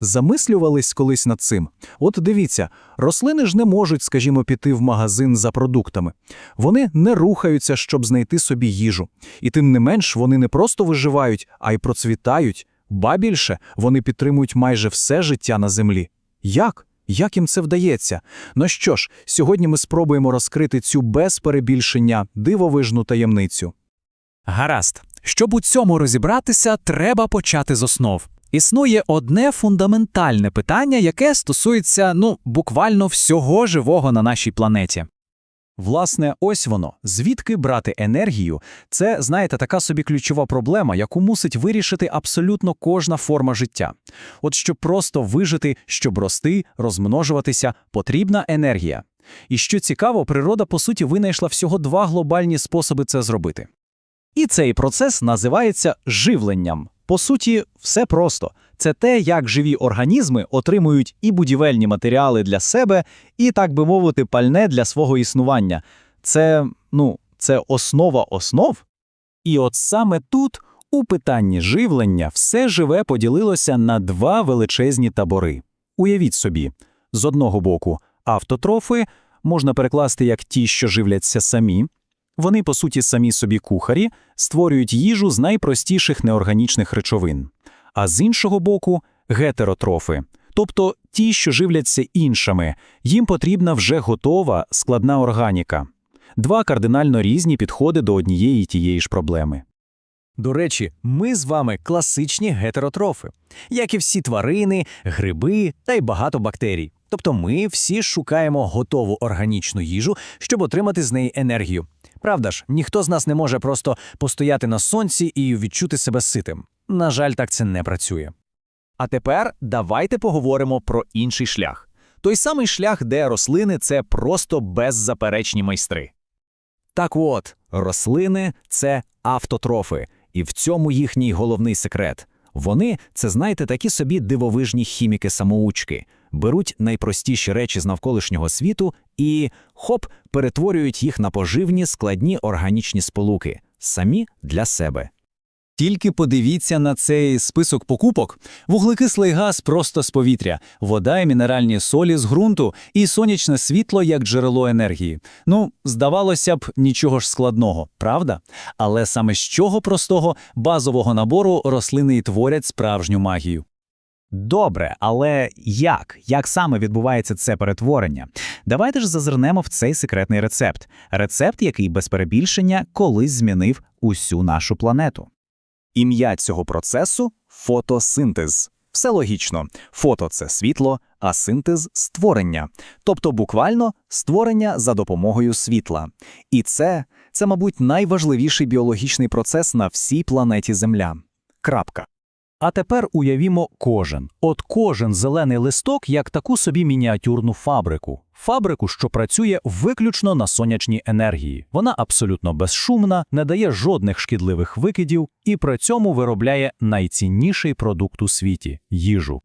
Замислювались колись над цим. От дивіться, рослини ж не можуть, скажімо, піти в магазин за продуктами. Вони не рухаються, щоб знайти собі їжу. І тим не менш вони не просто виживають, а й процвітають. Ба більше, вони підтримують майже все життя на землі. Як? Як їм це вдається? Ну що ж, сьогодні ми спробуємо розкрити цю без перебільшення дивовижну таємницю. Гаразд. Щоб у цьому розібратися, треба почати з основ. Існує одне фундаментальне питання, яке стосується, ну, буквально всього живого на нашій планеті. Власне, ось воно. Звідки брати енергію? Це, знаєте, така собі ключова проблема, яку мусить вирішити абсолютно кожна форма життя. От щоб просто вижити, щоб рости, розмножуватися, потрібна енергія. І що цікаво, природа, по суті, винайшла всього два глобальні способи це зробити. І цей процес називається живленням. По суті, все просто. Це те, як живі організми отримують і будівельні матеріали для себе, і, так би мовити, пальне для свого існування. Це, ну, це основа основ. І от саме тут, у питанні живлення, все живе поділилося на два величезні табори. Уявіть собі, з одного боку, автотрофи можна перекласти як ті, що живляться самі. Вони, по суті, самі собі кухарі, створюють їжу з найпростіших неорганічних речовин. А з іншого боку гетеротрофи, тобто ті, що живляться іншими, їм потрібна вже готова складна органіка. Два кардинально різні підходи до однієї тієї ж проблеми. До речі, ми з вами класичні гетеротрофи, як і всі тварини, гриби та й багато бактерій. Тобто ми всі шукаємо готову органічну їжу, щоб отримати з неї енергію. Правда ж, ніхто з нас не може просто постояти на сонці і відчути себе ситим. На жаль, так це не працює. А тепер давайте поговоримо про інший шлях. Той самий шлях, де рослини це просто беззаперечні майстри. Так от, рослини це автотрофи, і в цьому їхній головний секрет. Вони це, знаєте, такі собі дивовижні хіміки-самоучки, беруть найпростіші речі з навколишнього світу і хоп, перетворюють їх на поживні складні органічні сполуки, самі для себе. Тільки подивіться на цей список покупок. Вуглекислий газ просто з повітря, вода і мінеральні солі з ґрунту і сонячне світло як джерело енергії. Ну, здавалося б, нічого ж складного, правда? Але саме з чого простого базового набору рослини і творять справжню магію. Добре, але як? Як саме відбувається це перетворення? Давайте ж зазирнемо в цей секретний рецепт. Рецепт, який без перебільшення колись змінив усю нашу планету. Ім'я цього процесу фотосинтез. Все логічно. Фото це світло, а синтез створення. Тобто буквально створення за допомогою світла. І це, це, мабуть, найважливіший біологічний процес на всій планеті Земля. Крапка. А тепер уявімо кожен. От кожен зелений листок як таку собі мініатюрну фабрику. Фабрику, що працює виключно на сонячній енергії. Вона абсолютно безшумна, не дає жодних шкідливих викидів і при цьому виробляє найцінніший продукт у світі їжу.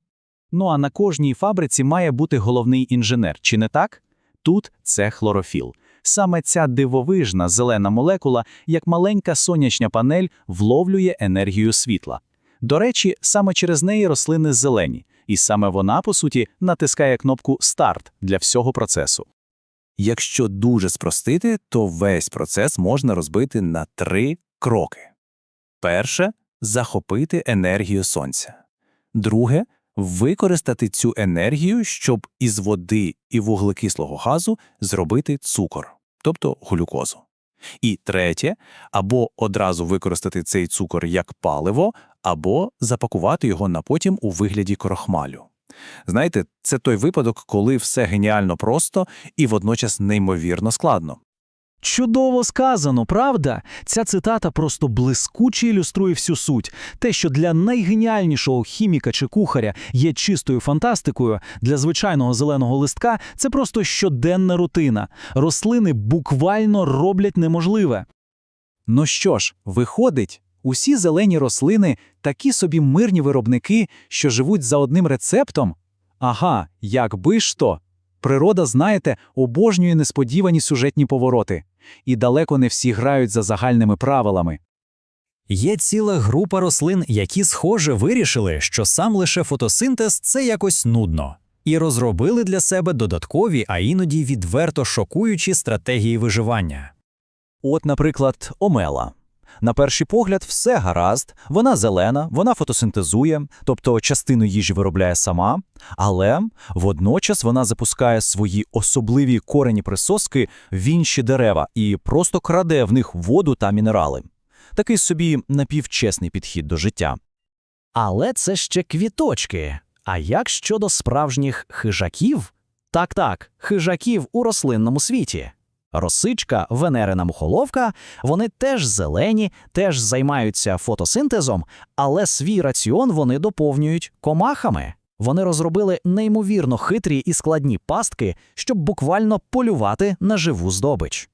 Ну а на кожній фабриці має бути головний інженер, чи не так? Тут це хлорофіл. Саме ця дивовижна зелена молекула, як маленька сонячна панель, вловлює енергію світла. До речі, саме через неї рослини зелені, і саме вона, по суті, натискає кнопку Старт для всього процесу. Якщо дуже спростити, то весь процес можна розбити на три кроки. Перше захопити енергію сонця. Друге використати цю енергію, щоб із води і вуглекислого газу зробити цукор, тобто глюкозу. І третє, або одразу використати цей цукор як паливо, або запакувати його на потім у вигляді крохмалю. Знаєте, це той випадок, коли все геніально просто і водночас неймовірно складно. Чудово сказано, правда? Ця цитата просто блискуче ілюструє всю суть. Те, що для найгеніальнішого хіміка чи кухаря є чистою фантастикою, для звичайного зеленого листка це просто щоденна рутина. Рослини буквально роблять неможливе. Ну що ж, виходить, усі зелені рослини такі собі мирні виробники, що живуть за одним рецептом? Ага, якби ж то. Природа, знаєте, обожнює несподівані сюжетні повороти. І далеко не всі грають за загальними правилами. Є ціла група рослин, які, схоже, вирішили, що сам лише фотосинтез це якось нудно, і розробили для себе додаткові, а іноді відверто шокуючі стратегії виживання. От, наприклад, омела. На перший погляд, все гаразд, вона зелена, вона фотосинтезує, тобто частину їжі виробляє сама, але водночас вона запускає свої особливі корені присоски в інші дерева і просто краде в них воду та мінерали. Такий собі напівчесний підхід до життя. Але це ще квіточки. А як щодо справжніх хижаків? Так, так, хижаків у рослинному світі. Росичка, венерина мухоловка, вони теж зелені, теж займаються фотосинтезом, але свій раціон вони доповнюють комахами. Вони розробили неймовірно хитрі і складні пастки, щоб буквально полювати на живу здобич.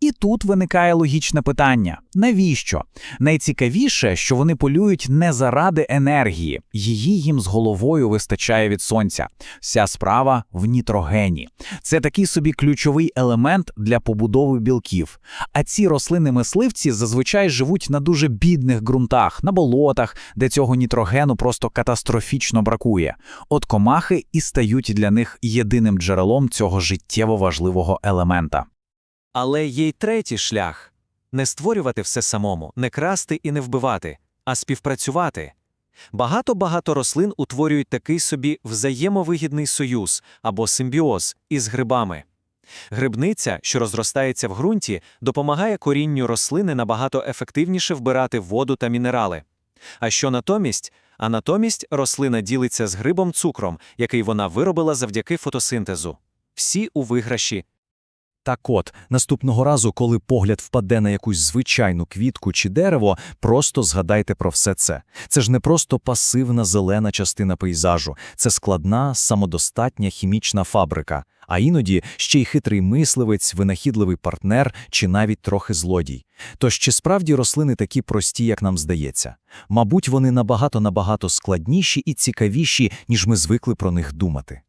І тут виникає логічне питання: навіщо? Найцікавіше, що вони полюють не заради енергії, її їм з головою вистачає від сонця. Вся справа в нітрогені. Це такий собі ключовий елемент для побудови білків. А ці рослини-мисливці зазвичай живуть на дуже бідних ґрунтах, на болотах, де цього нітрогену просто катастрофічно бракує. От комахи і стають для них єдиним джерелом цього життєво важливого елемента. Але є й третій шлях не створювати все самому, не красти і не вбивати, а співпрацювати. Багато-багато рослин утворюють такий собі взаємовигідний союз або симбіоз із грибами. Грибниця, що розростається в ґрунті, допомагає корінню рослини набагато ефективніше вбирати воду та мінерали. А що натомість? А натомість рослина ділиться з грибом цукром, який вона виробила завдяки фотосинтезу. Всі у виграші, Так от, наступного разу, коли погляд впаде на якусь звичайну квітку чи дерево, просто згадайте про все це. Це ж не просто пасивна зелена частина пейзажу, це складна, самодостатня хімічна фабрика, а іноді ще й хитрий мисливець, винахідливий партнер чи навіть трохи злодій. Тож чи справді рослини такі прості, як нам здається? Мабуть, вони набагато-набагато складніші і цікавіші, ніж ми звикли про них думати.